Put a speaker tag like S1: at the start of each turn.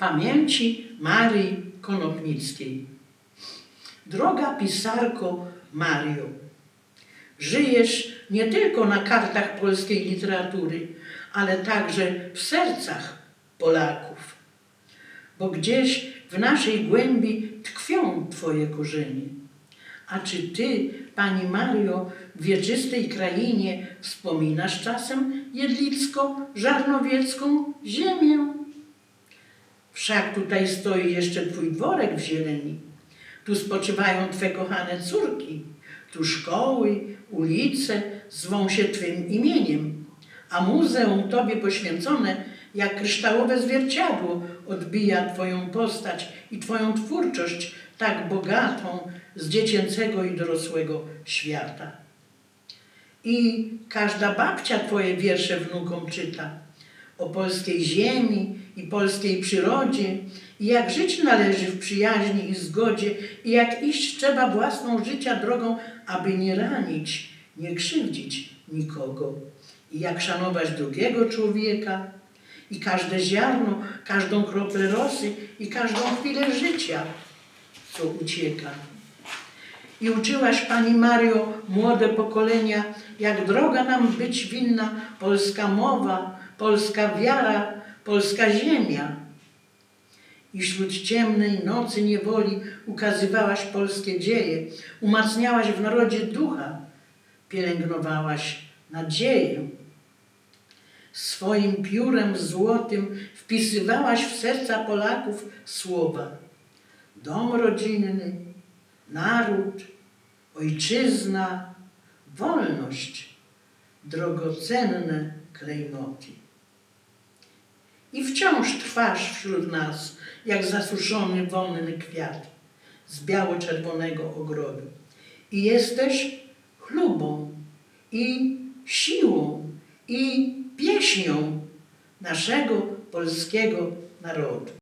S1: pamięci Marii Konopnickiej. Droga pisarko Mario, żyjesz nie tylko na kartach polskiej literatury, ale także w sercach Polaków, bo gdzieś w naszej głębi tkwią Twoje korzenie. A czy Ty, Pani Mario, w wieczystej krainie wspominasz czasem jedlicko-żarnowiecką ziemię? Wszak tutaj stoi jeszcze Twój dworek w zieleni. Tu spoczywają Twe kochane córki. Tu szkoły, ulice zwą się Twym imieniem. A muzeum Tobie poświęcone, jak kryształowe zwierciadło, odbija Twoją postać i Twoją twórczość tak bogatą z dziecięcego i dorosłego świata. I każda babcia Twoje wiersze wnukom czyta o polskiej ziemi i polskiej przyrodzie, i jak żyć należy w przyjaźni i zgodzie, i jak iść trzeba własną życia drogą, aby nie ranić, nie krzywdzić nikogo, i jak szanować drugiego człowieka, i każde ziarno, każdą kroplę rosy, i każdą chwilę życia, co ucieka. I uczyłaś Pani Mario młode pokolenia, jak droga nam być winna polska mowa, polska wiara, polska ziemia. I wśród ciemnej nocy niewoli ukazywałaś polskie dzieje, umacniałaś w narodzie ducha, pielęgnowałaś nadzieję. Swoim piórem złotym wpisywałaś w serca Polaków słowa dom rodzinny, naród, ojczyzna, wolność, drogocenne klejnoty. I wciąż trwasz wśród nas, jak zasuszony wonny kwiat z biało-czerwonego ogrodu. I jesteś chlubą i siłą i pieśnią naszego polskiego narodu.